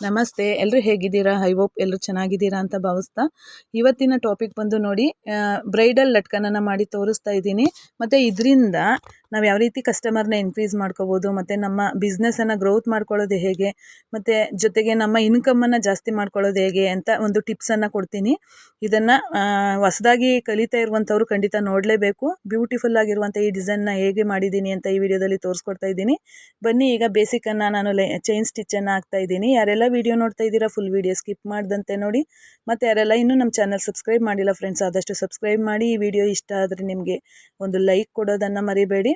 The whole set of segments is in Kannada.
ನಮಸ್ತೆ ಎಲ್ಲರೂ ಹೇಗಿದ್ದೀರಾ? ಐ ಹೋಪ್ ಎಲ್ಲರೂ ಚೆನ್ನಾಗಿದ್ದೀರಾ ಅಂತ ಭಾವಿಸ್ತಾ. ಇವತ್ತಿನ ಟಾಪಿಕ್ ಬಂದು ನೋಡಿ ಬ್ರೈಡಲ್ ಲಟ್ಕನನ್ನು ಮಾಡಿ ತೋರಿಸ್ತಾ ಇದ್ದೀನಿ. ಮತ್ತು ಇದರಿಂದ ನಾವು ಯಾವ ರೀತಿ ಕಸ್ಟಮರ್ನ ಇನ್ಕ್ರೀಸ್ ಮಾಡ್ಕೋಬೋದು, ಮತ್ತು ನಮ್ಮ ಬಿಸ್ನೆಸನ್ನು ಗ್ರೋತ್ ಮಾಡ್ಕೊಳ್ಳೋದು ಹೇಗೆ, ಮತ್ತು ಜೊತೆಗೆ ನಮ್ಮ ಇನ್ಕಮನ್ನು ಜಾಸ್ತಿ ಮಾಡ್ಕೊಳ್ಳೋದು ಹೇಗೆ ಅಂತ ಒಂದು ಟಿಪ್ಸನ್ನು ಕೊಡ್ತೀನಿ. ಇದನ್ನು ಹೊಸದಾಗಿ ಕಲಿತಾ ಇರುವಂಥವ್ರು ಖಂಡಿತ ನೋಡಲೇಬೇಕು. ಬ್ಯೂಟಿಫುಲ್ ಆಗಿರುವಂಥ ಈ ಡಿಸೈನ್ನ ಹೇಗೆ ಮಾಡಿದ್ದೀನಿ ಅಂತ ಈ ವಿಡಿಯೋದಲ್ಲಿ ತೋರಿಸ್ಕೊಡ್ತಾ ಇದ್ದೀನಿ. ಬನ್ನಿ, ಈಗ ಬೇಸಿಕನ್ನು ನಾನು ಲೈ ಚೈನ್ ಸ್ಟಿಚ್ಚನ್ನು ಹಾಕ್ತಾ ಇದ್ದೀನಿ. ಯಾರೆಲ್ಲ ವಿಡಿಯೋ ನೋಡ್ತಾ ಇದ್ದೀರಾ ಫುಲ್ ವಿಡಿಯೋ ಸ್ಕಿಪ್ ಮಾಡ್ದಂತೆ ನೋಡಿ. ಮತ್ತು ಯಾರೆಲ್ಲ ಇನ್ನೂ ನಮ್ಮ ಚಾನಲ್ ಸಬ್ಸ್ಕ್ರೈಬ್ ಮಾಡಿಲ್ಲ ಫ್ರೆಂಡ್ಸ್ ಆದಷ್ಟು ಸಬ್ಸ್ಕ್ರೈಬ್ ಮಾಡಿ. ಈ ವಿಡಿಯೋ ಇಷ್ಟ ಆದರೆ ನಿಮಗೆ ಒಂದು ಲೈಕ್ ಕೊಡೋದನ್ನು ಮರಿಬೇಡಿ.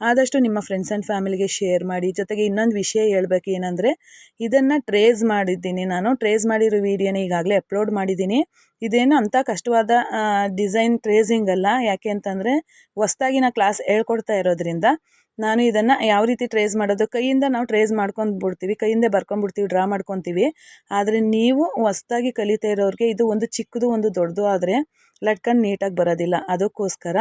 ಆದಷ್ಟು ನಿಮ್ಮ ಫ್ರೆಂಡ್ಸ್ ಆ್ಯಂಡ್ ಫ್ಯಾಮಿಲಿಗೆ ಶೇರ್ ಮಾಡಿ. ಜೊತೆಗೆ ಇನ್ನೊಂದು ವಿಷಯ ಹೇಳ್ಬೇಕು ಏನಂದರೆ, ಇದನ್ನು ಟ್ರೇಸ್ ಮಾಡಿದ್ದೀನಿ. ನಾನು ಟ್ರೇಸ್ ಮಾಡಿರೋ ವೀಡಿಯೋನ ಈಗಾಗಲೇ ಅಪ್ಲೋಡ್ ಮಾಡಿದ್ದೀನಿ. ಇದೇನು ಅಂಥ ಕಷ್ಟವಾದ ಡಿಸೈನ್ ಟ್ರೇಸಿಂಗ್ ಅಲ್ಲ. ಯಾಕೆ ಅಂತಂದರೆ, ಹೊಸ್ದಾಗಿ ನಾನು ಕ್ಲಾಸ್ ಹೇಳ್ಕೊಡ್ತಾ ಇರೋದ್ರಿಂದ ನಾನು ಇದನ್ನು ಯಾವ ರೀತಿ ಟ್ರೇಸ್ ಮಾಡೋದು? ಕೈಯಿಂದ ನಾವು ಟ್ರೇಸ್ ಮಾಡ್ಕೊಂಡು ಬಿಡ್ತೀವಿ ಕೈಯಿಂದ ಬರ್ಕೊಂಡ್ಬಿಡ್ತೀವಿ ಡ್ರಾ ಮಾಡ್ಕೊತೀವಿ. ಆದರೆ ನೀವು ಹೊಸ್ದಾಗಿ ಕಲಿತಾ ಇರೋರಿಗೆ ಇದು ಒಂದು ಚಿಕ್ಕದು, ಒಂದು ದೊಡ್ಡದು ಆದರೆ ಲಟ್ಕನ್ ನೀಟಾಗಿ ಬರೋದಿಲ್ಲ. ಅದಕ್ಕೋಸ್ಕರ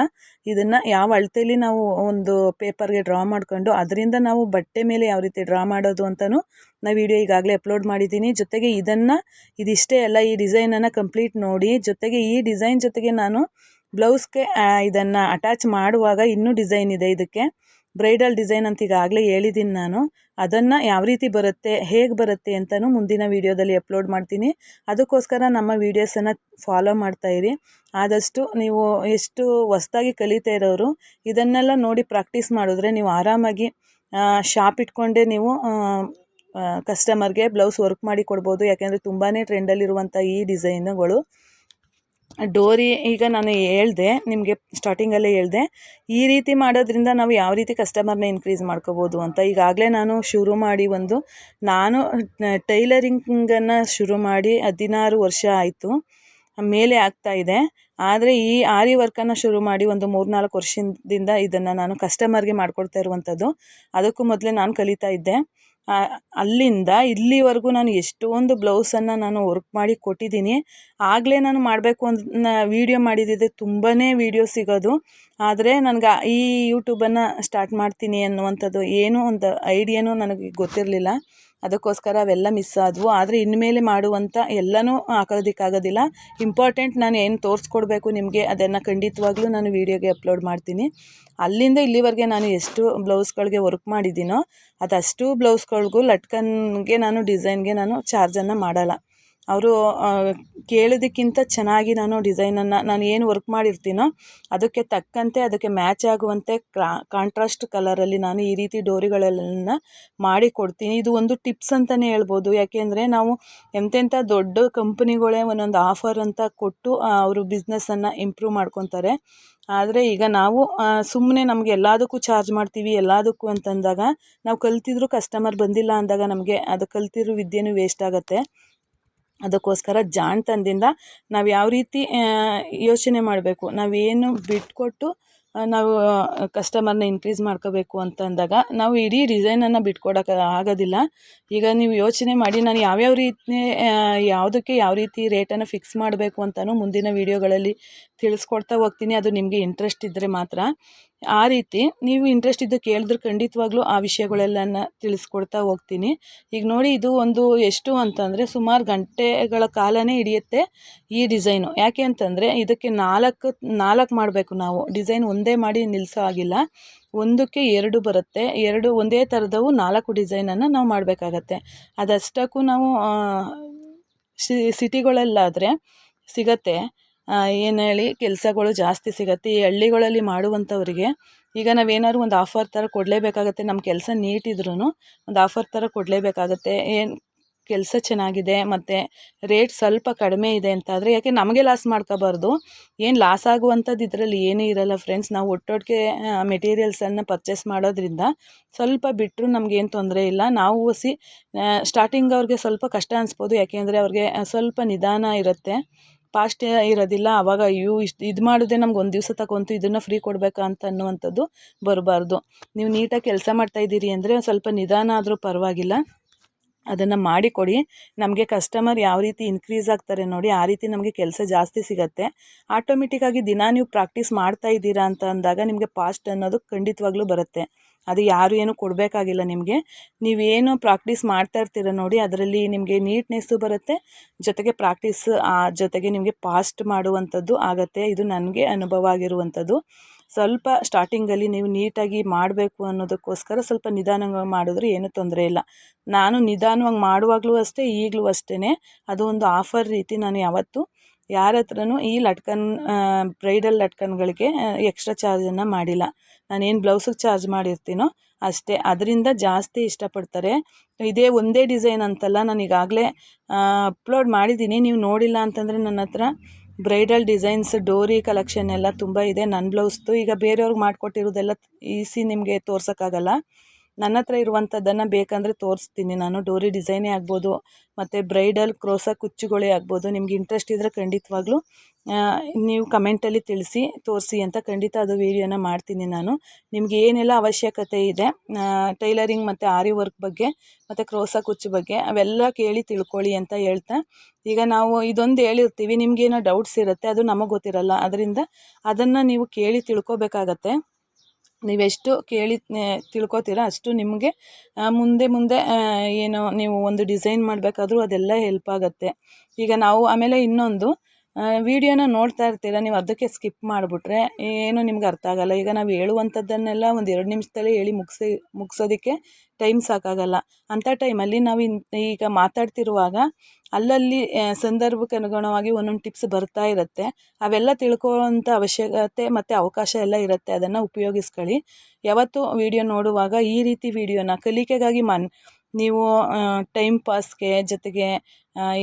ಇದನ್ನು ಯಾವ ಅಳತೆಯಲ್ಲಿ ನಾವು ಒಂದು ಪೇಪರ್ಗೆ ಡ್ರಾ ಮಾಡಿಕೊಂಡು ಅದರಿಂದ ನಾವು ಬಟ್ಟೆ ಮೇಲೆ ಯಾವ ರೀತಿ ಡ್ರಾ ಮಾಡೋದು ಅಂತಲೂ ನಾನು ವಿಡಿಯೋ ಈಗಾಗಲೇ ಅಪ್ಲೋಡ್ ಮಾಡಿದ್ದೀನಿ ಜೊತೆಗೆ ಇದನ್ನು ಇದಿಷ್ಟೇ ಅಲ್ಲ, ಈ ಡಿಸೈನನ್ನು ಕಂಪ್ಲೀಟ್ ನೋಡಿ, ಜೊತೆಗೆ ಈ ಡಿಸೈನ್ ಜೊತೆಗೆ ನಾನು ಬ್ಲೌಸ್ಗೆ ಇದನ್ನು ಅಟ್ಯಾಚ್ ಮಾಡುವಾಗ ಇನ್ನೂ ಡಿಸೈನ್ ಇದೆ. ಇದಕ್ಕೆ ಬ್ರೈಡಲ್ ಡಿಸೈನ್ ಅಂತ ಈಗಾಗಲೇ ಹೇಳಿದ್ದೀನಿ ನಾನು. ಅದನ್ನು ಯಾವ ರೀತಿ ಬರುತ್ತೆ, ಹೇಗೆ ಬರುತ್ತೆ ಅಂತಲೂ ಮುಂದಿನ ವೀಡಿಯೋದಲ್ಲಿ ಅಪ್ಲೋಡ್ ಮಾಡ್ತೀನಿ. ಅದಕ್ಕೋಸ್ಕರ ನಮ್ಮ ವೀಡಿಯೋಸನ್ನು ಫಾಲೋ ಮಾಡ್ತಾಯಿರಿ ಆದಷ್ಟು ನೀವು ಎಷ್ಟು ಹೊಸ್ದಾಗಿ ಕಲಿತಾ ಇರೋರು, ಇದನ್ನೆಲ್ಲ ನೋಡಿ ಪ್ರಾಕ್ಟೀಸ್ ಮಾಡಿದ್ರೆ ನೀವು ಆರಾಮಾಗಿ ಶಾಪ್ ಇಟ್ಕೊಂಡೇ ನೀವು ಕಸ್ಟಮರ್ಗೆ ಬ್ಲೌಸ್ ವರ್ಕ್ ಮಾಡಿ ಕೊಡ್ಬೋದು. ಯಾಕೆಂದರೆ ತುಂಬಾ ಟ್ರೆಂಡಲ್ಲಿರುವಂಥ ಈ ಡಿಸೈನುಗಳು ಡೋರಿ ಈಗ ನಾನು ಹೇಳ್ದೆ, ನಿಮಗೆ ಸ್ಟಾರ್ಟಿಂಗಲ್ಲೇ ಹೇಳ್ದೆ, ಈ ರೀತಿ ಮಾಡೋದ್ರಿಂದ ನಾವು ಯಾವ ರೀತಿ ಕಸ್ಟಮರ್ನ ಇನ್ಕ್ರೀಸ್ ಮಾಡ್ಕೋಬೋದು ಅಂತ. ಈಗಾಗಲೇ ನಾನು ಶುರು ಮಾಡಿ ಒಂದು, ನಾನು ಟೈಲರಿಂಗನ್ನು ಶುರು ಮಾಡಿ ಹದಿನಾರು ವರ್ಷ ಆಯಿತು. ಮೇಲೆ ಆಗ್ತಾ ಇದೆ. ಆದರೆ ಈ ಆರಿ ವರ್ಕನ್ನು ಶುರು ಮಾಡಿ ಒಂದು ಮೂರು ನಾಲ್ಕು ವರ್ಷದಿಂದ ಇದನ್ನು ನಾನು ಕಸ್ಟಮರ್ಗೆ ಮಾಡಿಕೊಡ್ತಾ ಇರುವಂಥದ್ದು ಅದಕ್ಕೂ ಮೊದಲೇ ನಾನು ಕಲಿತಾ ಇದ್ದೆ. ಅಲ್ಲಿಂದ ಇಲ್ಲಿವರೆಗೂ ನಾನು ಎಷ್ಟೊಂದು ಬ್ಲೌಸನ್ನು ನಾನು ವರ್ಕ್ ಮಾಡಿ ಕೊಟ್ಟಿದ್ದೀನಿ. ಆಗಲೇ ನಾನು ಮಾಡಬೇಕು ಅಂತ ವೀಡಿಯೋ ಮಾಡಿದ್ದಿದೆ ತುಂಬಾ ವೀಡಿಯೋ ಸಿಗೋದು. ಆದರೆ ನನಗೆ ಈ ಯೂಟ್ಯೂಬನ್ನು ಸ್ಟಾರ್ಟ್ ಮಾಡ್ತೀನಿ ಅನ್ನುವಂಥದ್ದು ಏನೂ ಒಂದು ಐಡಿಯಾನೂ ನನಗೆ ಗೊತ್ತಿರಲಿಲ್ಲ. ಅದಕ್ಕೋಸ್ಕರ ಅವೆಲ್ಲ ಮಿಸ್ ಆದವು. ಆದರೆ ಇನ್ಮೇಲೆ ಮಾಡುವಂಥ ಎಲ್ಲನೂ ಹಾಕೋದಕ್ಕಾಗೋದಿಲ್ಲ ಇಂಪಾರ್ಟೆಂಟ್ ನಾನು ಏನು ತೋರಿಸ್ಕೊಡ್ಬೇಕು ನಿಮಗೆ ಅದನ್ನು ಖಂಡಿತವಾಗ್ಲೂ ನಾನು ವೀಡಿಯೋಗೆ ಅಪ್ಲೋಡ್ ಮಾಡ್ತೀನಿ. ಅಲ್ಲಿಂದ ಇಲ್ಲಿವರೆಗೆ ನಾನು ಎಷ್ಟು ಬ್ಲೌಸ್ಗಳಿಗೆ ವರ್ಕ್ ಮಾಡಿದ್ದೀನೋ ಅದಷ್ಟು ಬ್ಲೌಸ್ಗಳಿಗೂ ಲಟ್ಕನ್ಗೆ ನಾನು ಡಿಸೈನ್ಗೆ ನಾನು ಚಾರ್ಜನ್ನು ಮಾಡಲ್ಲ. ಅವರು ಕೇಳಿದ್ದಕ್ಕಿಂತ ಚೆನ್ನಾಗಿ ನಾನು ಡಿಸೈನನ್ನು, ನಾನು ಏನು ವರ್ಕ್ ಮಾಡಿರ್ತೀನೋ ಅದಕ್ಕೆ ತಕ್ಕಂತೆ ಅದಕ್ಕೆ ಮ್ಯಾಚ್ ಆಗುವಂತೆ ಕಾಂಟ್ರಾಸ್ಟ್ ಕಲರಲ್ಲಿ ನಾನು ಈ ರೀತಿ ಡೋರಿಗಳೆಲ್ಲ ಮಾಡಿ ಕೊಡ್ತೀನಿ. ಇದು ಒಂದು ಟಿಪ್ಸ್ ಅಂತಲೇ ಹೇಳ್ಬೋದು. ಯಾಕೆಂದರೆ ನಾವು ಎಂತೆಂಥ ದೊಡ್ಡ ಕಂಪ್ನಿಗಳೇ ಒಂದೊಂದು ಆಫರ್ ಅಂತ ಕೊಟ್ಟು ಅವರು ಬಿಸ್ನೆಸ್ಸನ್ನು ಇಂಪ್ರೂವ್ ಮಾಡ್ಕೊತಾರೆ. ಆದರೆ ಈಗ ನಾವು ಸುಮ್ಮನೆ ನಮಗೆ ಎಲ್ಲದಕ್ಕೂ ಚಾರ್ಜ್ ಮಾಡ್ತೀವಿ, ಎಲ್ಲದಕ್ಕೂ ಅಂತಂದಾಗ ನಾವು ಕಲ್ತಿದ್ರು ಕಸ್ಟಮರ್ ಬಂದಿಲ್ಲ ಅಂದಾಗ ನಮಗೆ ಅದು ಕಲ್ತಿರೋ ವಿದ್ಯೆನೂ ವೇಸ್ಟ್ ಆಗುತ್ತೆ. ಅದಕ್ಕೋಸ್ಕರ ಜಾಣತನದಿಂದ ನಾವು ಯಾವ ರೀತಿ ಯೋಚನೆ ಮಾಡಬೇಕು, ನಾವೇನು ಬಿಟ್ಕೊಟ್ಟು ನಾವು ಕಸ್ಟಮರ್ನ ಇನ್ಕ್ರೀಸ್ ಮಾಡ್ಕೋಬೇಕು ಅಂತ ಅಂದಾಗ ನಾವು ಇಡೀ ಡಿಸೈನನ್ನು ಬಿಟ್ಕೊಡೋಕೆ ಆಗೋದಿಲ್ಲ. ಈಗ ನೀವು ಯೋಚನೆ ಮಾಡಿ ನಾನು ಯಾವ್ಯಾವ ರೀತಿ ಯಾವುದಕ್ಕೆ ಯಾವ ರೀತಿ ರೇಟನ್ನು ಫಿಕ್ಸ್ ಮಾಡಬೇಕು ಅಂತಲೂ ಮುಂದಿನ ವೀಡಿಯೋಗಳಲ್ಲಿ ತಿಳಿಸ್ಕೊಡ್ತಾ ಹೋಗ್ತೀನಿ. ಅದು ನಿಮಗೆ ಇಂಟ್ರೆಸ್ಟ್ ಇದ್ದರೆ ಮಾತ್ರ. ಆ ರೀತಿ ನೀವು ಇಂಟ್ರೆಸ್ಟ್ ಇದ್ದು ಕೇಳಿದ್ರೆ ಖಂಡಿತವಾಗ್ಲೂ ಆ ವಿಷಯಗಳೆಲ್ಲನ ತಿಳಿಸ್ಕೊಡ್ತಾ ಹೋಗ್ತೀನಿ. ಈಗ ನೋಡಿ ಇದು ಒಂದು ಎಷ್ಟು ಅಂತಂದರೆ ಸುಮಾರು ಗಂಟೆಗಳ ಕಾಲನೇ ಹಿಡಿಯುತ್ತೆ ಈ ಡಿಸೈನು ಯಾಕೆ ಅಂತಂದರೆ ಇದಕ್ಕೆ ನಾಲ್ಕು ನಾಲ್ಕು ಮಾಡಬೇಕು ನಾವು. ಡಿಸೈನ್ ಒಂದೇ ಮಾಡಿ ನಿಲ್ಲಿಸೋ ಆಗಿಲ್ಲ ಒಂದಕ್ಕೆ ಎರಡು ಬರುತ್ತೆ. ಎರಡು ಒಂದೇ ಥರದವು ನಾಲ್ಕು ಡಿಸೈನನ್ನು ನಾವು ಮಾಡಬೇಕಾಗತ್ತೆ. ಅದಷ್ಟಕ್ಕೂ ನಾವು ಸಿಟಿಗಳಲ್ಲಾದರೆ ಸಿಗತ್ತೆ. ಏನು ಹೇಳಿ, ಕೆಲಸಗಳು ಜಾಸ್ತಿ ಸಿಗುತ್ತೆ. ಈ ಹಳ್ಳಿಗಳಲ್ಲಿ ಮಾಡುವಂಥವ್ರಿಗೆ ಈಗ ನಾವೇನಾದ್ರು ಒಂದು ಆಫರ್ ಥರ ಕೊಡಲೇಬೇಕಾಗತ್ತೆ. ನಮ್ಮ ಕೆಲಸ ನೀಟಿದ್ರೂ ಒಂದು ಆಫರ್ ಥರ ಕೊಡಲೇಬೇಕಾಗತ್ತೆ. ಏನು, ಕೆಲಸ ಚೆನ್ನಾಗಿದೆ, ಮತ್ತು ರೇಟ್ ಸ್ವಲ್ಪ ಕಡಿಮೆ ಇದೆ ಅಂತಾದರೆ ಯಾಕೆ ನಮಗೆ ಲಾಸ್ ಮಾಡ್ಕೋಬಾರ್ದು. ಏನು ಲಾಸ್ ಆಗುವಂಥದ್ದು ಇದರಲ್ಲಿ ಏನೂ ಇರಲ್ಲ ಫ್ರೆಂಡ್ಸ್ ನಾವು ಒಟ್ಟೊಟ್ಟಿಗೆ ಮೆಟೀರಿಯಲ್ಸನ್ನು ಪರ್ಚೇಸ್ ಮಾಡೋದ್ರಿಂದ ಸ್ವಲ್ಪ ಬಿಟ್ಟರು ನಮಗೇನು ತೊಂದರೆ ಇಲ್ಲ. ನಾವು ಸಿ ಸ್ಟಾರ್ಟಿಂಗ್ ಅವ್ರಿಗೆ ಸ್ವಲ್ಪ ಕಷ್ಟ ಅನಿಸ್ಬೋದು. ಯಾಕೆಂದರೆ ಅವ್ರಿಗೆ ಸ್ವಲ್ಪ ನಿಧಾನ ಇರುತ್ತೆ. ಫಾಸ್ಟ್ ಇರೋದಿಲ್ಲ ಆವಾಗ ಇವು ಇಷ್ಟು ಇದು ಮಾಡಿದ್ರೆ ನಮ್ಗೆ ಒಂದು ದಿವಸ ತಗೊಂತು ಇದನ್ನು ಫ್ರೀ ಕೊಡಬೇಕಾ ಅಂತ ಅನ್ನುವಂಥದ್ದು ಬರಬಾರ್ದು. ನೀವು ನೀಟಾಗಿ ಕೆಲಸ ಮಾಡ್ತಾಯಿದ್ದೀರಿ ಅಂದರೆ ಸ್ವಲ್ಪ ನಿಧಾನ ಆದರೂ ಪರವಾಗಿಲ್ಲ. ಅದನ್ನು ಮಾಡಿಕೊಡಿ. ನಮಗೆ ಕಸ್ಟಮರ್ ಯಾವ ರೀತಿ ಇನ್ಕ್ರೀಸ್ ಆಗ್ತಾರೆ ನೋಡಿ, ಆ ರೀತಿ ನಮಗೆ ಕೆಲಸ ಜಾಸ್ತಿ ಸಿಗುತ್ತೆ. ಆಟೋಮೆಟಿಕ್ಕಾಗಿ ದಿನ ನೀವು ಪ್ರಾಕ್ಟೀಸ್ ಮಾಡ್ತಾ ಇದ್ದೀರಾ ಅಂತ ಅಂದಾಗ ನಿಮಗೆ ಪಾಸ್ಟ್ ಅನ್ನೋದು ಖಂಡಿತವಾಗ್ಲೂ ಬರುತ್ತೆ. ಅದು ಯಾರು ಏನು ಕೊಡಬೇಕಾಗಿಲ್ಲ ನಿಮಗೆ. ನೀವೇನು ಪ್ರಾಕ್ಟೀಸ್ ಮಾಡ್ತಾ ಇರ್ತೀರ ನೋಡಿ, ಅದರಲ್ಲಿ ನಿಮಗೆ ನೀಟ್ನೆಸ್ಸು ಬರುತ್ತೆ. ಜೊತೆಗೆ ಪ್ರಾಕ್ಟೀಸ್ ಜೊತೆಗೆ ನಿಮಗೆ ಪಾಸ್ಟ್ ಮಾಡುವಂಥದ್ದು ಆಗುತ್ತೆ. ಇದು ನನಗೆ ಅನುಭವ ಆಗಿರುವಂಥದ್ದು. ಸ್ವಲ್ಪ ಸ್ಟಾರ್ಟಿಂಗಲ್ಲಿ ನೀವು ನೀಟಾಗಿ ಮಾಡಬೇಕು ಅನ್ನೋದಕ್ಕೋಸ್ಕರ ಸ್ವಲ್ಪ ನಿಧಾನವಾಗಿ ಮಾಡಿದ್ರೆ ಏನೂ ತೊಂದರೆ ಇಲ್ಲ. ನಾನು ನಿಧಾನವಾಗಿ ಮಾಡುವಾಗಲೂ ಅಷ್ಟೇ, ಈಗಲೂ ಅಷ್ಟೇ ಅದು ಒಂದು ಆಫರ್ ರೀತಿ ನಾನು ಯಾವತ್ತೂ ಯಾರ ಹತ್ರನೂ ಈ ಲಟ್ಕನ್ ಬ್ರೈಡಲ್ ಲಟ್ಕನ್ಗಳಿಗೆ ಎಕ್ಸ್ಟ್ರಾ ಚಾರ್ಜನ್ನು ಮಾಡಿಲ್ಲ. ನಾನೇನು ಬ್ಲೌಸಿಗೆ ಚಾರ್ಜ್ ಮಾಡಿರ್ತೀನೋ ಅಷ್ಟೇ. ಅದರಿಂದ ಜಾಸ್ತಿ ಇಷ್ಟಪಡ್ತಾರೆ. ಇದೇ ಒಂದೇ ಡಿಸೈನ್ ಅಂತಲ್ಲ ನಾನು ಈಗಾಗಲೇ ಅಪ್ಲೋಡ್ ಮಾಡಿದ್ದೀನಿ ನೀವು ನೋಡಿಲ್ಲ ಅಂತಂದರೆ ನನ್ನ ಹತ್ರ ಬ್ರೈಡಲ್ ಡಿಸೈನ್ಸ್ ಡೋರಿ ಕಲೆಕ್ಷನ್ ಎಲ್ಲ ತುಂಬ ಇದೆ. ನನ್ನ ಬ್ಲೌಸ್ದು ಈಗ ಬೇರೆಯವ್ರಿಗೆ ಮಾಡಿಕೊಟ್ಟಿರೋದೆಲ್ಲ ಈಸಿ ನಿಮಗೆ ತೋರ್ಸೋಕ್ಕಾಗಲ್ಲ. ನನ್ನ ಹತ್ರ ಇರುವಂಥದ್ದನ್ನು ಬೇಕಂದರೆ ತೋರಿಸ್ತೀನಿ. ನಾನು ಡೋರಿ ಡಿಸೈನೇ ಆಗ್ಬೋದು, ಮತ್ತು ಬ್ರೈಡಲ್, ಕ್ರೋಸ, ಕುಚ್ಚುಗಳೇ ಆಗ್ಬೋದು. ನಿಮ್ಗೆ ಇಂಟ್ರೆಸ್ಟ್ ಇದ್ದರೆ ಖಂಡಿತವಾಗ್ಲೂ ನೀವು ಕಮೆಂಟಲ್ಲಿ ತಿಳಿಸಿ, ತೋರಿಸಿ ಅಂತ ಖಂಡಿತ ಅದು ವೀಡಿಯೋನ ಮಾಡ್ತೀನಿ ನಾನು. ನಿಮಗೆ ಏನೆಲ್ಲ ಅವಶ್ಯಕತೆ ಇದೆ ಟೈಲರಿಂಗ್ ಮತ್ತು ಆರಿ ವರ್ಕ್ ಬಗ್ಗೆ, ಮತ್ತು ಕ್ರೋಸ, ಕುಚ್ಚು ಬಗ್ಗೆ, ಅವೆಲ್ಲ ಕೇಳಿ ತಿಳ್ಕೊಳ್ಳಿ ಅಂತ ಹೇಳ್ತಾ. ಈಗ ನಾವು ಇದೊಂದು ಹೇಳಿರ್ತೀವಿ, ನಿಮಗೇನೋ ಡೌಟ್ಸ್ ಇರುತ್ತೆ, ಅದು ನಮಗೆ ಗೊತ್ತಿರಲ್ಲ. ಅದರಿಂದ ಅದನ್ನು ನೀವು ಕೇಳಿ ತಿಳ್ಕೊಬೇಕಾಗತ್ತೆ. ನೀವೆಷ್ಟು ಕೇಳಿ ತಿಳ್ಕೊತೀರ ಅಷ್ಟು ನಿಮಗೆ ಮುಂದೆ ಮುಂದೆ ಏನು ನೀವು ಒಂದು ಡಿಸೈನ್ ಮಾಡಬೇಕಾದ್ರೂ ಅದೆಲ್ಲ ಹೆಲ್ಪ್ ಆಗುತ್ತೆ. ಈಗ ನಾವು ಆಮೇಲೆ ಇನ್ನೊಂದು ವೀಡಿಯೋನ ನೋಡ್ತಾ ಇರ್ತೀರ? ನೀವು ಅದಕ್ಕೆ ಸ್ಕಿಪ್ ಮಾಡಿಬಿಟ್ರೆ ಏನು ನಿಮ್ಗೆ ಅರ್ಥ ಆಗಲ್ಲ. ಈಗ ನಾವು ಹೇಳುವಂಥದ್ದನ್ನೆಲ್ಲ ಒಂದು ಎರಡು ನಿಮಿಷದಲ್ಲಿ ಹೇಳಿ ಮುಗಿಸಿ, ಮುಗಿಸೋದಕ್ಕೆ ಟೈಮ್ ಸಾಕಾಗಲ್ಲ. ಅಂಥ ಟೈಮಲ್ಲಿ ನಾವು ಈಗ ಮಾತಾಡ್ತಿರುವಾಗ ಅಲ್ಲಲ್ಲಿ ಸಂದರ್ಭಕ್ಕೆ ಅನುಗುಣವಾಗಿ ಒಂದೊಂದು ಟಿಪ್ಸ್ ಬರ್ತಾ ಇರುತ್ತೆ. ಅವೆಲ್ಲ ತಿಳ್ಕೊಳ್ಳೋವಂಥ ಅವಶ್ಯಕತೆ ಮತ್ತು ಅವಕಾಶ ಎಲ್ಲ ಇರುತ್ತೆ. ಅದನ್ನು ಉಪಯೋಗಿಸ್ಕೊಳ್ಳಿ. ಯಾವತ್ತು ವಿಡಿಯೋ ನೋಡುವಾಗ ಈ ರೀತಿ ವಿಡಿಯೋನ ಕಲಿಕೆಗಾಗಿ ಮನ್ ನೀವು ಟೈಮ್ ಪಾಸ್ಗೆ ಜೊತೆಗೆ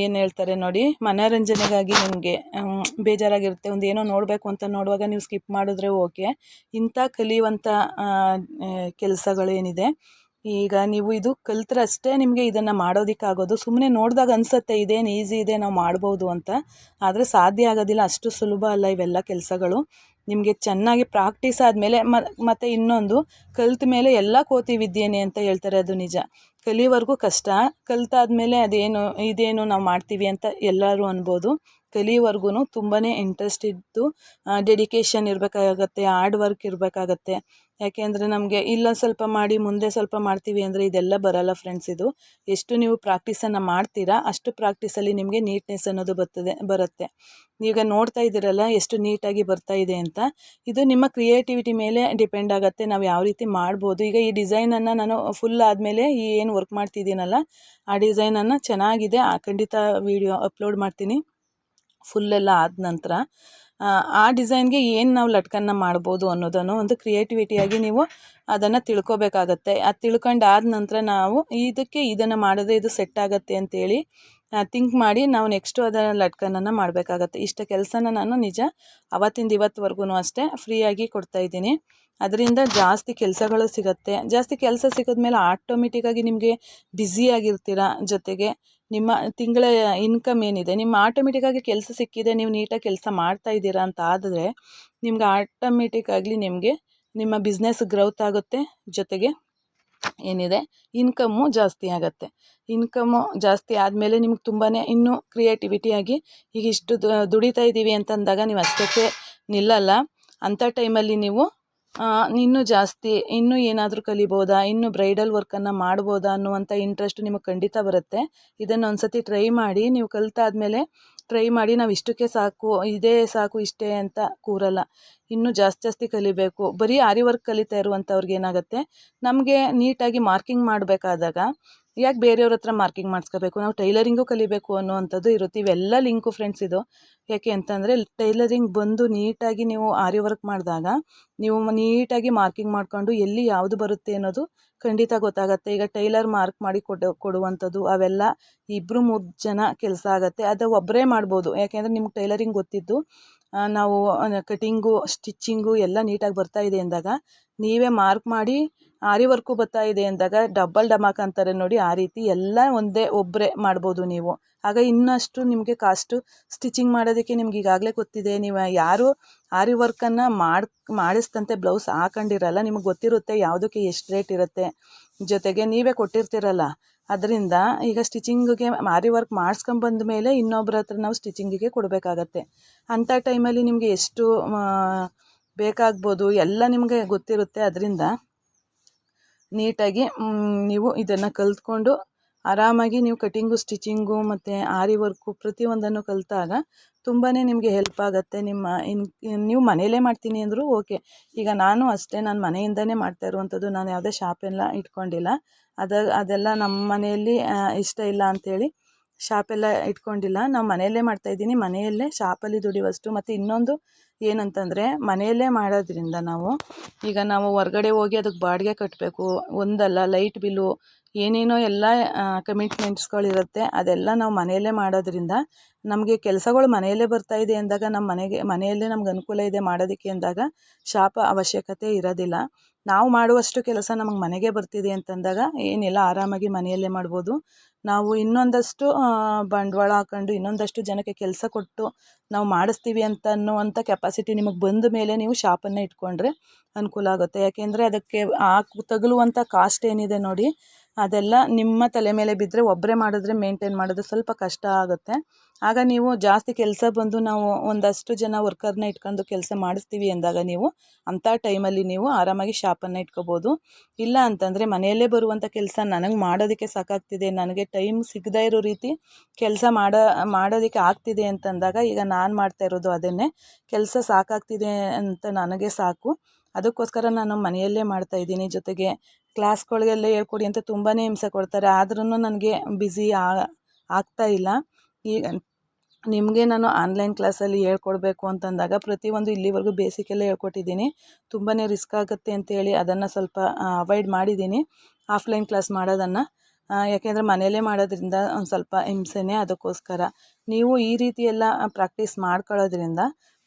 ಏನು ಹೇಳ್ತಾರೆ ನೋಡಿ, ಮನೋರಂಜನೆಗಾಗಿ ನಿಮಗೆ ಬೇಜಾರಾಗಿರುತ್ತೆ. ಒಂದು ಏನೋ ನೋಡಬೇಕು ಅಂತ ನೋಡುವಾಗ ನೀವು ಸ್ಕಿಪ್ ಮಾಡಿದ್ರೆ ಓಕೆ ಇಂಥ ಕಲಿಯುವಂಥ ಕೆಲಸಗಳೇನಿದೆ ಈಗ ನೀವು ಇದು ಕಲಿತ್ರೆ ಅಷ್ಟೇ ನಿಮಗೆ ಇದನ್ನು ಮಾಡೋದಕ್ಕಾಗೋದು. ಸುಮ್ಮನೆ ನೋಡಿದಾಗ ಅನಿಸುತ್ತೆ, ಇದೇನು ಈಸಿ ಇದೆ, ನಾವು ಮಾಡ್ಬೋದು ಅಂತ. ಆದರೆ ಸಾಧ್ಯ ಆಗೋದಿಲ್ಲ, ಅಷ್ಟು ಸುಲಭ ಅಲ್ಲ ಇವೆಲ್ಲ ಕೆಲಸಗಳು. ನಿಮಗೆ ಚೆನ್ನಾಗಿ ಪ್ರಾಕ್ಟೀಸ್ ಆದಮೇಲೆ ಮತ್ತು ಇನ್ನೊಂದು ಕಲಿತ ಮೇಲೆ ಎಲ್ಲ ಕೋತಿ ವಿದ್ಯೆನೇ ಅಂತ ಹೇಳ್ತಾರೆ ಅದು ನಿಜ. ಕಲಿಯೋವರೆಗೂ ಕಷ್ಟ. ಕಲ್ತಾದ್ಮೇಲೆ ಅದೇನು, ಇದೇನು ನಾವು ಮಾಡ್ತೀವಿ ಅಂತ ಎಲ್ಲರೂ ಅನ್ಬೋದು. ಕಲಿಯೋವರೆಗೂ ತುಂಬಾ ಇಂಟ್ರೆಸ್ಟ್ ಇದ್ದು ಡೆಡಿಕೇಶನ್ ಇರಬೇಕಾಗತ್ತೆ ಹಾರ್ಡ್ ವರ್ಕ್ ಇರಬೇಕಾಗತ್ತೆ. ಯಾಕೆಂದರೆ ನಮಗೆ ಇಲ್ಲ ಸ್ವಲ್ಪ ಮಾಡಿ, ಮುಂದೆ ಸ್ವಲ್ಪ ಮಾಡ್ತೀವಿ ಅಂದರೆ ಇದೆಲ್ಲ ಬರಲ್ಲ ಫ್ರೆಂಡ್ಸ್ ಇದು. ಎಷ್ಟು ನೀವು ಪ್ರಾಕ್ಟೀಸನ್ನು ಮಾಡ್ತೀರಾ, ಅಷ್ಟು ಪ್ರಾಕ್ಟೀಸಲ್ಲಿ ನಿಮಗೆ ನೀಟ್ನೆಸ್ ಅನ್ನೋದು ಬರ್ತದೆ, ಬರುತ್ತೆ. ಈಗ ನೋಡ್ತಾ ಇದ್ದೀರಲ್ಲ ಎಷ್ಟು ನೀಟಾಗಿ ಬರ್ತಾ ಇದೆ ಅಂತ. ಇದು ನಿಮ್ಮ ಕ್ರಿಯೇಟಿವಿಟಿ ಮೇಲೆ ಡಿಪೆಂಡ್ ಆಗುತ್ತೆ. ನಾವು ಯಾವ ರೀತಿ ಮಾಡ್ಬೋದು. ಈಗ ಈ ಡಿಸೈನನ್ನು ನಾನು ಫುಲ್ ಆದಮೇಲೆ ಈ ಏನು ವರ್ಕ್ ಮಾಡ್ತಿದ್ದೀನಲ್ಲ, ಆ ಡಿಸೈನನ್ನು ಚೆನ್ನಾಗಿದೆ, ಆ ಖಂಡಿತ ವೀಡಿಯೋ ಅಪ್ಲೋಡ್ ಮಾಡ್ತೀನಿ. ಫುಲ್ಲೆಲ್ಲ ಆದ ನಂತರ, ಆ ಡಿಸೈನ್ಗೆ ಏನು ನಾವು ಲಟ್ಕನ್ನ ಮಾಡ್ಬೋದು ಅನ್ನೋದನ್ನು ಒಂದು ಕ್ರಿಯೇಟಿವಿಟಿಯಾಗಿ ನೀವು ಅದನ್ನು ತಿಳ್ಕೊಬೇಕಾಗತ್ತೆ. ಅದು ತಿಳ್ಕೊಂಡಾದ ನಂತರ ನಾವು ಇದಕ್ಕೆ ಇದನ್ನು ಮಾಡಿದ್ರೆ ಇದು ಸೆಟ್ ಆಗುತ್ತೆ ಅಂತೇಳಿ ಥಿಂಕ್ ಮಾಡಿ ನಾವು ನೆಕ್ಸ್ಟು ಅದರ ಲಟ್ಕನನ್ನು ಮಾಡಬೇಕಾಗತ್ತೆ. ಇಷ್ಟು ಕೆಲಸನ ನಾನು ನಿಜ ಅವತ್ತಿಂದ ಇವತ್ತುವರೆಗೂ ಅಷ್ಟೇ ಫ್ರೀಯಾಗಿ ಕೊಡ್ತಾಯಿದ್ದೀನಿ ಅದರಿಂದ ಜಾಸ್ತಿ ಕೆಲಸಗಳು ಸಿಗುತ್ತೆ. ಜಾಸ್ತಿ ಕೆಲಸ ಸಿಕ್ಕಿದ್ಮೇಲೆ ಆಟೋಮೆಟಿಕ್ಕಾಗಿ ನಿಮಗೆ ಬ್ಯುಸಿಯಾಗಿರ್ತೀರ ಜೊತೆಗೆ ನಿಮ್ಮ ತಿಂಗಳ ಇನ್ಕಮ್ ಏನಿದೆ, ನಿಮ್ಮ ಆಟೋಮೆಟಿಕ್ಕಾಗಿ ಕೆಲಸ ಸಿಕ್ಕಿದೆ, ನೀವು ನೀಟಾಗಿ ಕೆಲಸ ಮಾಡ್ತಾ ಇದ್ದೀರಾ ಅಂತ ಆದರೆ ನಿಮ್ಗೆ ಆಟೋಮೆಟಿಕ್ಕಾಗಲಿ ನಿಮಗೆ ನಿಮ್ಮ ಬಿಸ್ನೆಸ್ ಗ್ರೌತ್ ಆಗುತ್ತೆ ಜೊತೆಗೆ ಏನಿದೆ? ಇನ್ಕಮ್ಮು ಜಾಸ್ತಿ ಆಗುತ್ತೆ. ಇನ್ಕಮ್ಮು ಜಾಸ್ತಿ ಆದಮೇಲೆ ನಿಮ್ಗೆ ತುಂಬಾ ಇನ್ನೂ ಕ್ರಿಯೇಟಿವಿಟಿಯಾಗಿ ಈಗ ಇಷ್ಟು ದುಡಿತಾ ಇದ್ದೀವಿ ಅಂತಂದಾಗ ನೀವು ಅಷ್ಟಕ್ಕೆ ನಿಲ್ಲಲ್ಲ. ಅಂಥ ಟೈಮಲ್ಲಿ ನೀವು ಇನ್ನೂ ಜಾಸ್ತಿ, ಇನ್ನೂ ಏನಾದರೂ ಕಲಿಬೋದಾ, ಇನ್ನೂ ಬ್ರೈಡಲ್ ವರ್ಕನ್ನು ಮಾಡ್ಬೋದಾ ಅನ್ನುವಂಥ ಇಂಟ್ರೆಸ್ಟ್ ನಿಮಗೆ ಖಂಡಿತ ಬರುತ್ತೆ. ಇದನ್ನು ಒಂದು ಸತಿ ಟ್ರೈ ಮಾಡಿ, ನೀವು ಕಲಿತಾದ್ಮೇಲೆ ಟ್ರೈ ಮಾಡಿ ನಾವು ಇಷ್ಟಕ್ಕೆ ಸಾಕು, ಇದೇ ಸಾಕು, ಇಷ್ಟೇ ಅಂತ ಕೂರಲ್ಲ. ಇನ್ನೂ ಜಾಸ್ತಿ ಜಾಸ್ತಿ ಕಲಿಬೇಕು. ಬರೀ ಆರಿ ವರ್ಕ್ ಕಲಿತಾ ಇರುವಂಥವ್ರಿಗೆ ಏನಾಗುತ್ತೆ, ನಮಗೆ ನೀಟಾಗಿ ಮಾರ್ಕಿಂಗ್ ಮಾಡಬೇಕಾದಾಗ ಯಾಕೆ ಬೇರೆಯವ್ರ ಹತ್ರ ಮಾರ್ಕಿಂಗ್ ಮಾಡಿಸ್ಕೋಬೇಕು? ನಾವು ಟೈಲರಿಂಗು ಕಲಿಬೇಕು ಅನ್ನೋವಂಥದ್ದು ಇರುತ್ತೆ. ಇವೆಲ್ಲ ಲಿಂಕು ಫ್ರೆಂಡ್ಸ್ ಇದು. ಯಾಕೆ ಅಂತಂದರೆ, ಟೈಲರಿಂಗ್ ಬಂದು ನೀಟಾಗಿ ನೀವು ಆರಿ ವರ್ಕ್ ಮಾಡಿದಾಗ, ನೀವು ನೀಟಾಗಿ ಮಾರ್ಕಿಂಗ್ ಮಾಡಿಕೊಂಡು ಎಲ್ಲಿ ಯಾವುದು ಬರುತ್ತೆ ಅನ್ನೋದು ಖಂಡಿತ ಗೊತ್ತಾಗುತ್ತೆ. ಈಗ ಟೈಲರ್ ಮಾರ್ಕ್ ಮಾಡಿ ಕೊಡು, ಕೊಡುವಂಥದ್ದು ಅವೆಲ್ಲ ಇಬ್ಬರು ಮೂರು ಜನ ಕೆಲಸ ಆಗುತ್ತೆ. ಅದು ಒಬ್ಬರೇ ಮಾಡ್ಬೋದು. ಯಾಕೆಂದರೆ ನಿಮ್ಗೆ ಟೈಲರಿಂಗ್ ಗೊತ್ತಿದ್ದು ನಾವು ಕಟಿಂಗು ಸ್ಟಿಚ್ಚಿಂಗು ಎಲ್ಲ ನೀಟಾಗಿ ಬರ್ತಾ ಇದೆ ಅಂದಾಗ, ನೀವೇ ಮಾರ್ಕ್ ಮಾಡಿ ಆರಿ ವರ್ಕು ಬರ್ತಾ ಇದೆ ಅಂದಾಗ ಡಬ್ಬಲ್ ಡಮಾಕ್ ಅಂತಾರೆ ನೋಡಿ ಆ ರೀತಿ ಎಲ್ಲ ಒಂದೇ ಒಬ್ಬರೇ ಮಾಡ್ಬೋದು ನೀವು. ಆಗ ಇನ್ನಷ್ಟು ನಿಮಗೆ ಕಾಸ್ಟು ಸ್ಟಿಚಿಂಗ್ ಮಾಡೋದಕ್ಕೆ ನಿಮ್ಗೆ ಈಗಾಗಲೇ ಗೊತ್ತಿದೆ. ನೀವು ಯಾರು ಆರಿ ವರ್ಕನ್ನು ಮಾಡಿ ಮಾಡಿಸ್ದಂತೆ ಬ್ಲೌಸ್ ಹಾಕೊಂಡಿರಲ್ಲ, ನಿಮಗೆ ಗೊತ್ತಿರುತ್ತೆ ಯಾವುದಕ್ಕೆ ಎಷ್ಟು ರೇಟ್ ಇರುತ್ತೆ. ಜೊತೆಗೆ ನೀವೇ ಕೊಟ್ಟಿರ್ತೀರಲ್ಲ. ಅದರಿಂದ ಈಗ ಸ್ಟಿಚಿಂಗಿಗೆ ಆರಿ ವರ್ಕ್ ಮಾಡಿಸ್ಕೊಂಬಂದ ಮೇಲೆ ಇನ್ನೊಬ್ಬರ ಹತ್ರ ನಾವು ಸ್ಟಿಚಿಂಗಿಗೆ ಕೊಡಬೇಕಾಗತ್ತೆ. ಅಂಥ ಟೈಮಲ್ಲಿ ನಿಮಗೆ ಎಷ್ಟು ಬೇಕಾಗ್ಬೋದು ಎಲ್ಲ ನಿಮಗೆ ಗೊತ್ತಿರುತ್ತೆ. ಅದರಿಂದ ನೀಟಾಗಿ ನೀವು ಇದನ್ನು ಕಲಿತ್ಕೊಂಡು ಆರಾಮಾಗಿ ನೀವು ಕಟಿಂಗು, ಸ್ಟಿಚಿಂಗು ಮತ್ತು ಆರಿ ವರ್ಕು ಪ್ರತಿಯೊಂದನ್ನು ಕಲಿತಾಗ ತುಂಬಾ ನಿಮಗೆ ಹೆಲ್ಪ್ ಆಗುತ್ತೆ. ನಿಮ್ಮ ಇನ್, ನೀವು ಮನೆಯಲ್ಲೇ ಮಾಡ್ತೀನಿ ಅಂದರೂ ಓಕೆ. ಈಗ ನಾನು ಅಷ್ಟೇ, ನಾನು ಮನೆಯಿಂದನೇ ಮಾಡ್ತಾ ಇರುವಂಥದ್ದು. ನಾನು ಯಾವುದೇ ಶಾಪೆಲ್ಲ ಇಟ್ಕೊಂಡಿಲ್ಲ. ಅದ, ಅದೆಲ್ಲ ನಮ್ಮ ಮನೆಯಲ್ಲಿ ಇಷ್ಟ ಇಲ್ಲ ಅಂಥೇಳಿ ಶಾಪೆಲ್ಲ ಇಟ್ಕೊಂಡಿಲ್ಲ. ನಾವು ಮನೆಯಲ್ಲೇ ಮಾಡ್ತಾ ಇದ್ದೀನಿ. ಮನೆಯಲ್ಲೇ ಶಾಪಲ್ಲಿ ದುಡಿಯುವಷ್ಟು ಮತ್ತು ಇನ್ನೊಂದು ಏನಂತಂದರೆ, ಮನೆಯಲ್ಲೇ ಮಾಡೋದ್ರಿಂದ ನಾವು ಈಗ ನಾವು ಹೊರ್ಗಡೆ ಹೋಗಿ ಅದಕ್ಕೆ ಬಾಡಿಗೆ ಕಟ್ಟಬೇಕು ಒಂದಲ್ಲ, ಲೈಟ್ ಬಿಲ್ಲು, ಏನೇನೋ ಎಲ್ಲ ಕಮಿಟ್ಮೆಂಟ್ಸ್ಗಳಿರುತ್ತೆ ಅದೆಲ್ಲ ನಾವು ಮನೆಯಲ್ಲೇ ಮಾಡೋದ್ರಿಂದ ನಮಗೆ ಕೆಲಸಗಳು ಮನೆಯಲ್ಲೇ ಬರ್ತಾ ಇದೆ ಅಂದಾಗ ನಮ್ಮ ಮನೆಗೆ, ಮನೆಯಲ್ಲೇ ನಮ್ಗೆ ಅನುಕೂಲ ಇದೆ ಮಾಡೋದಕ್ಕೆ ಅಂದಾಗ ಶಾಪ ಅವಶ್ಯಕತೆ ಇರೋದಿಲ್ಲ. ನಾವು ಮಾಡುವಷ್ಟು ಕೆಲಸ ನಮಗೆ ಮನೆಗೆ ಬರ್ತಿದೆ ಅಂತಂದಾಗ ಏನಿಲ್ಲ, ಆರಾಮಾಗಿ ಮನೆಯಲ್ಲೇ ಮಾಡ್ಬೋದು. ನಾವು ಇನ್ನೊಂದಷ್ಟು ಬಂಡವಾಳ ಹಾಕೊಂಡು ಇನ್ನೊಂದಷ್ಟು ಜನಕ್ಕೆ ಕೆಲಸ ಕೊಟ್ಟು ನಾವು ಮಾಡಿಸ್ತೀವಿ ಅಂತ ಅನ್ನುವಂಥ ಕೆಪಾಸಿಟಿ ನಿಮಗೆ ಬಂದ ಮೇಲೆ ನೀವು ಶಾಪನ್ನು ಇಟ್ಕೊಂಡ್ರೆ ಅನುಕೂಲ ಆಗುತ್ತೆ. ಯಾಕೆಂದರೆ ಅದಕ್ಕೆ ಆ ತಗುಲುವಂಥ ಕಾಸ್ಟ್ ಏನಿದೆ ನೋಡಿ ಅದೆಲ್ಲ ನಿಮ್ಮ ತಲೆ ಮೇಲೆ ಬಿದ್ದರೆ ಒಬ್ಬರೇ ಮಾಡಿದ್ರೆ ಮೇಂಟೈನ್ ಮಾಡೋದು ಸ್ವಲ್ಪ ಕಷ್ಟ ಆಗುತ್ತೆ. ಆಗ ನೀವು ಜಾಸ್ತಿ ಕೆಲಸ ಬಂದು ನಾವು ಒಂದಷ್ಟು ಜನ ವರ್ಕರ್ನ ಇಟ್ಕೊಂಡು ಕೆಲಸ ಮಾಡಿಸ್ತೀವಿ ಅಂದಾಗ ನೀವು ಅಂಥ ಟೈಮಲ್ಲಿ ನೀವು ಆರಾಮಾಗಿ ಶಾಪನ್ನು ಇಟ್ಕೋಬೋದು. ಇಲ್ಲ ಅಂತಂದರೆ ಮನೆಯಲ್ಲೇ ಬರುವಂಥ ಕೆಲಸ ನನಗೆ ಮಾಡೋದಕ್ಕೆ ಸಾಕಾಗ್ತಿದೆ, ನನಗೆ ಟೈಮ್ ಸಿಗದೇ ಇರೋ ರೀತಿ ಕೆಲಸ ಮಾಡೋ, ಮಾಡೋದಕ್ಕೆ ಆಗ್ತಿದೆ ಅಂತಂದಾಗ ಈಗ ನಾನು ಮಾಡ್ತಾ ಇರೋದು ಅದನ್ನೇ. ಕೆಲಸ ಸಾಕಾಗ್ತಿದೆ ಅಂತ ನನಗೆ ಸಾಕು. ಅದಕ್ಕೋಸ್ಕರ ನಾನು ಮನೆಯಲ್ಲೇ ಮಾಡ್ತಾ ಇದ್ದೀನಿ. ಜೊತೆಗೆ ಕ್ಲಾಸ್ಗಳಿಗೆಲ್ಲ ಹೇಳ್ಕೊಡಿ ಅಂತ ತುಂಬಾ ಹಿಂಸೆ ಕೊಡ್ತಾರೆ. ಆದ್ರೂ ನನಗೆ ಬಿಝಿ ಆಗ್ತಾ ಇಲ್ಲ. ಈಗ ನಿಮಗೆ ನಾನು ಆನ್ಲೈನ್ ಕ್ಲಾಸಲ್ಲಿ ಹೇಳ್ಕೊಡ್ಬೇಕು ಅಂತಂದಾಗ ಪ್ರತಿಯೊಂದು ಇಲ್ಲಿವರೆಗೂ ಬೇಸಿಕೆಲ್ಲ ಹೇಳ್ಕೊಟ್ಟಿದ್ದೀನಿ. ತುಂಬಾ ರಿಸ್ಕ್ ಆಗುತ್ತೆ ಅಂತೇಳಿ ಅದನ್ನು ಸ್ವಲ್ಪ ಅವಾಯ್ಡ್ ಮಾಡಿದ್ದೀನಿ. ಆಫ್ಲೈನ್ ಕ್ಲಾಸ್ ಮಾಡೋದನ್ನು. ಯಾಕೆಂದರೆ ಮನೆಯಲ್ಲೇ ಮಾಡೋದ್ರಿಂದ ಒಂದು ಸ್ವಲ್ಪ ಹಿಂಸೆನೇ ಅದಕ್ಕೋಸ್ಕರ. ನೀವು ಈ ರೀತಿ ಎಲ್ಲ ಪ್ರಾಕ್ಟೀಸ್ ಮಾಡ್ಕೊಳ್ಳೋದ್ರಿಂದ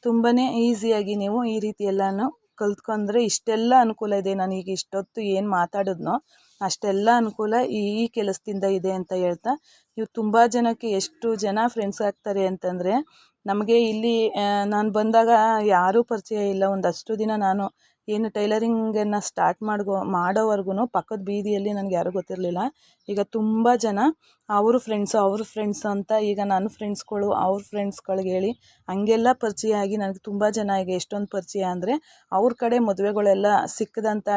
ತುಂಬಾ ಈಸಿಯಾಗಿ ನೀವು ಈ ರೀತಿ ಎಲ್ಲನೂ ಕಲ್ತ್ಕೊಂಡ್ರೆ ಇಷ್ಟೆಲ್ಲ ಅನುಕೂಲ ಇದೆ. ನನಗೆ ಇಷ್ಟೊತ್ತು ಏನು ಮಾತಾಡಿದ್ನೋ ಅಷ್ಟೆಲ್ಲ ಅನುಕೂಲ ಈ ಈ ಕೆಲಸದಿಂದ ಇದೆ ಅಂತ ಹೇಳ್ತಾ ನೀವು ತುಂಬ ಜನಕ್ಕೆ ಎಷ್ಟು ಜನ ಫ್ರೆಂಡ್ಸ್ ಆಗ್ತಾರೆ ಅಂತಂದರೆ ನಮಗೆ ಇಲ್ಲಿ ನಾನು ಬಂದಾಗ ಯಾರೂ ಪರಿಚಯ ಇಲ್ಲ. ಒಂದಷ್ಟು ದಿನ ನಾನು ಏನು ಟೈಲರಿಂಗನ್ನು ಸ್ಟಾರ್ಟ್ ಮಾಡ್ಗೋ ಮಾಡೋವರೆಗೂ ಪಕ್ಕದ ಬೀದಿಯಲ್ಲಿ ನನಗೆ ಯಾರೂ ಗೊತ್ತಿರಲಿಲ್ಲ. ಈಗ ತುಂಬ ಜನ ಅವರು ಫ್ರೆಂಡ್ಸು ಅವ್ರ ಫ್ರೆಂಡ್ಸ್ ಅಂತ ಈಗ ನನ್ನ ಫ್ರೆಂಡ್ಸ್ಗಳು ಅವ್ರ ಫ್ರೆಂಡ್ಸ್ಗಳಿಗೆ ಹೇಳಿ ಹಂಗೆಲ್ಲ ಪರಿಚಯ ಆಗಿ ನನಗೆ ತುಂಬ ಜನ ಈಗ ಎಷ್ಟೊಂದು ಪರಿಚಯ ಅಂದರೆ ಅವ್ರ ಕಡೆ ಮದುವೆಗಳೆಲ್ಲ ಸಿಕ್ಕದಂಥ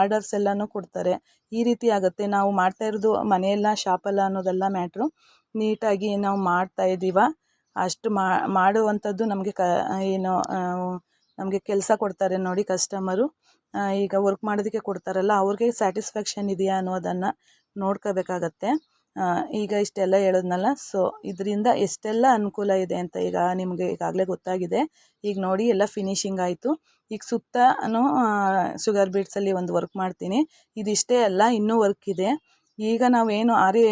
ಆರ್ಡರ್ಸ್ ಎಲ್ಲನೂ ಕೊಡ್ತಾರೆ. ಈ ರೀತಿ ಆಗುತ್ತೆ. ನಾವು ಮಾಡ್ತಾ ಇರೋದು ಮನೆಯೆಲ್ಲ ಶಾಪಲ್ಲ ಅನ್ನೋದೆಲ್ಲ ಮ್ಯಾಟ್ರು ನೀಟಾಗಿ ನಾವು ಮಾಡ್ತಾ ಇದ್ದೀವ. ಅಷ್ಟು ಮಾಡುವಂಥದ್ದು ನಮಗೆ ಕ, ಏನು ನಮಗೆ ಕೆಲಸ ಕೊಡ್ತಾರೆ ನೋಡಿ ಕಸ್ಟಮರು ಈಗ ವರ್ಕ್ ಮಾಡೋದಕ್ಕೆ ಕೊಡ್ತಾರಲ್ಲ, ಅವ್ರಿಗೆ ಸ್ಯಾಟಿಸ್ಫ್ಯಾಕ್ಷನ್ ಇದೆಯಾ ಅನ್ನೋದನ್ನು ನೋಡ್ಕೋಬೇಕಾಗತ್ತೆ. ಈಗ ಇಷ್ಟೆಲ್ಲ ಹೇಳಿದ್ನಲ್ಲ ಸೊ ಇದರಿಂದ ಎಷ್ಟೆಲ್ಲ ಅನುಕೂಲ ಇದೆ ಅಂತ ಈಗ ನಿಮಗೆ ಈಗಾಗಲೇ ಗೊತ್ತಾಗಿದೆ. ಈಗ ನೋಡಿ, ಎಲ್ಲ ಫಿನಿಶಿಂಗ್ ಆಯಿತು. ಈಗ ಸುತ್ತನೂ ಶುಗರ್ ಬೀಟ್ಸಲ್ಲಿ ಒಂದು ವರ್ಕ್ ಮಾಡ್ತೀನಿ. ಇದಿಷ್ಟೇ ಅಲ್ಲ, ಇನ್ನೂ ವರ್ಕ್ ಇದೆ. ಈಗ ನಾವೇನು ಆರಿ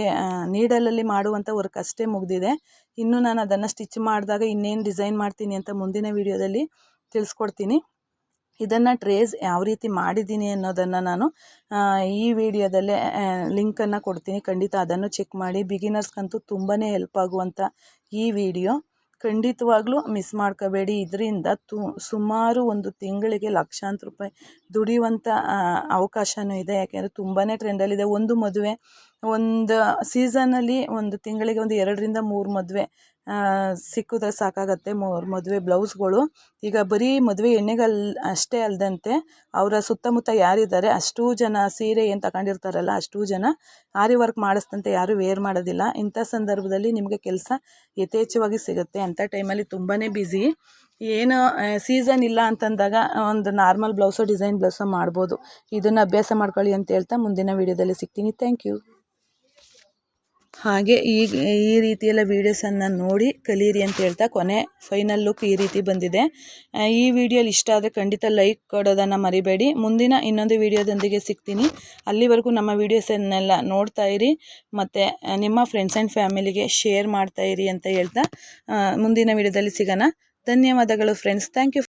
ನೀಡಲಲ್ಲಿ ಮಾಡುವಂಥ ವರ್ಕ್ ಅಷ್ಟೇ ಮುಗಿದಿದೆ. ಇನ್ನು ನಾನು ಅದನ್ನು ಸ್ಟಿಚ್ ಮಾಡಿದಾಗ ಇನ್ನೇನು ಡಿಸೈನ್ ಮಾಡ್ತೀನಿ ಅಂತ ಮುಂದಿನ ವೀಡಿಯೋದಲ್ಲಿ ತಿಳಿಸ್ಕೊಡ್ತೀನಿ. ಇದನ್ನು ಟ್ರೇಸ್ ಯಾವ ರೀತಿ ಮಾಡಿದ್ದೀನಿ ಅನ್ನೋದನ್ನು ನಾನು ಈ ವಿಡಿಯೋದಲ್ಲೇ ಲಿಂಕನ್ನು ಕೊಡ್ತೀನಿ. ಖಂಡಿತ ಅದನ್ನು ಚೆಕ್ ಮಾಡಿ. ಬಿಗಿನರ್ಸ್ಗಂತೂ ತುಂಬಾ ಹೆಲ್ಪ್ ಆಗುವಂಥ ಈ ವಿಡಿಯೋ ಖಂಡಿತವಾಗ್ಲೂ ಮಿಸ್ ಮಾಡ್ಕೋಬೇಡಿ. ಇದರಿಂದ ತು, ಸುಮಾರು ಒಂದು ತಿಂಗಳಿಗೆ ಲಕ್ಷಾಂತರ ರೂಪಾಯಿ ದುಡಿಯುವಂಥ ಅವಕಾಶವೂ ಇದೆ. ಯಾಕೆಂದರೆ ತುಂಬಾ ಟ್ರೆಂಡಲ್ಲಿದೆ ಒಂದು ಮದುವೆ, ಒಂದು ಸೀಸನಲ್ಲಿ ಒಂದು ತಿಂಗಳಿಗೆ ಒಂದು ಎರಡರಿಂದ ಮೂರು ಮದುವೆ ಸಿಕ್ಕಿದ್ರೆ ಸಾಕಾಗತ್ತೆ ಮದುವೆ ಬ್ಲೌಸ್ಗಳು. ಈಗ ಬರೀ ಮದುವೆ ಎಣ್ಣೆಗಲ್ ಅಷ್ಟೇ ಅಲ್ಲದಂತೆ ಅವರ ಸುತ್ತಮುತ್ತ ಯಾರಿದ್ದಾರೆ ಅಷ್ಟೂ ಜನ ಸೀರೆ ಏನು ತಗೊಂಡಿರ್ತಾರಲ್ಲ ಅಷ್ಟೂ ಜನ ಆರಿ ವರ್ಕ್ ಮಾಡಿಸ್ದಂತೆ ಯಾರೂ ವೇರ್ ಮಾಡೋದಿಲ್ಲ. ಇಂಥ ಸಂದರ್ಭದಲ್ಲಿ ನಿಮಗೆ ಕೆಲಸ ಯಥೇಚ್ಛವಾಗಿ ಸಿಗುತ್ತೆ. ಅಂಥ ಟೈಮಲ್ಲಿ ತುಂಬಾ ಬ್ಯುಸಿ ಏನು ಸೀಸನ್ ಇಲ್ಲ ಅಂತಂದಾಗ ಒಂದು ನಾರ್ಮಲ್ ಬ್ಲೌಸು ಡಿಸೈನ್ ಬ್ಲೌಸು ಮಾಡ್ಬೋದು. ಇದನ್ನು ಅಭ್ಯಾಸ ಮಾಡ್ಕೊಳ್ಳಿ ಅಂತ ಹೇಳ್ತಾ ಮುಂದಿನ ವೀಡಿಯೋದಲ್ಲಿ ಸಿಗ್ತೀನಿ. ಥ್ಯಾಂಕ್ ಯು ಹಾಗೆ ಈ ಈ ರೀತಿಯೆಲ್ಲ ವೀಡಿಯೋಸನ್ನು ನೋಡಿ ಕಲೀರಿ ಅಂತ ಹೇಳ್ತಾ ಕೊನೆ ಫೈನಲ್ ಲುಕ್ ಈ ರೀತಿ ಬಂದಿದೆ. ಈ ವಿಡಿಯೋಲಿ ಇಷ್ಟ ಆದರೆ ಖಂಡಿತ ಲೈಕ್ ಕೊಡೋದನ್ನು ಮರಿಬೇಡಿ. ಮುಂದಿನ ಇನ್ನೊಂದು ವಿಡಿಯೋದೊಂದಿಗೆ ಸಿಗ್ತೀನಿ. ಅಲ್ಲಿವರೆಗೂ ನಮ್ಮ ವೀಡಿಯೋಸನ್ನೆಲ್ಲ ನೋಡ್ತಾ ಇರಿ, ಮತ್ತು ನಿಮ್ಮ ಫ್ರೆಂಡ್ಸ್ ಆ್ಯಂಡ್ ಫ್ಯಾಮಿಲಿಗೆ ಶೇರ್ ಮಾಡ್ತಾ ಇರಿ ಅಂತ ಹೇಳ್ತಾ ಮುಂದಿನ ವಿಡಿಯೋದಲ್ಲಿ ಸಿಗೋಣ. ಧನ್ಯವಾದಗಳು ಫ್ರೆಂಡ್ಸ್ ಥ್ಯಾಂಕ್ ಯು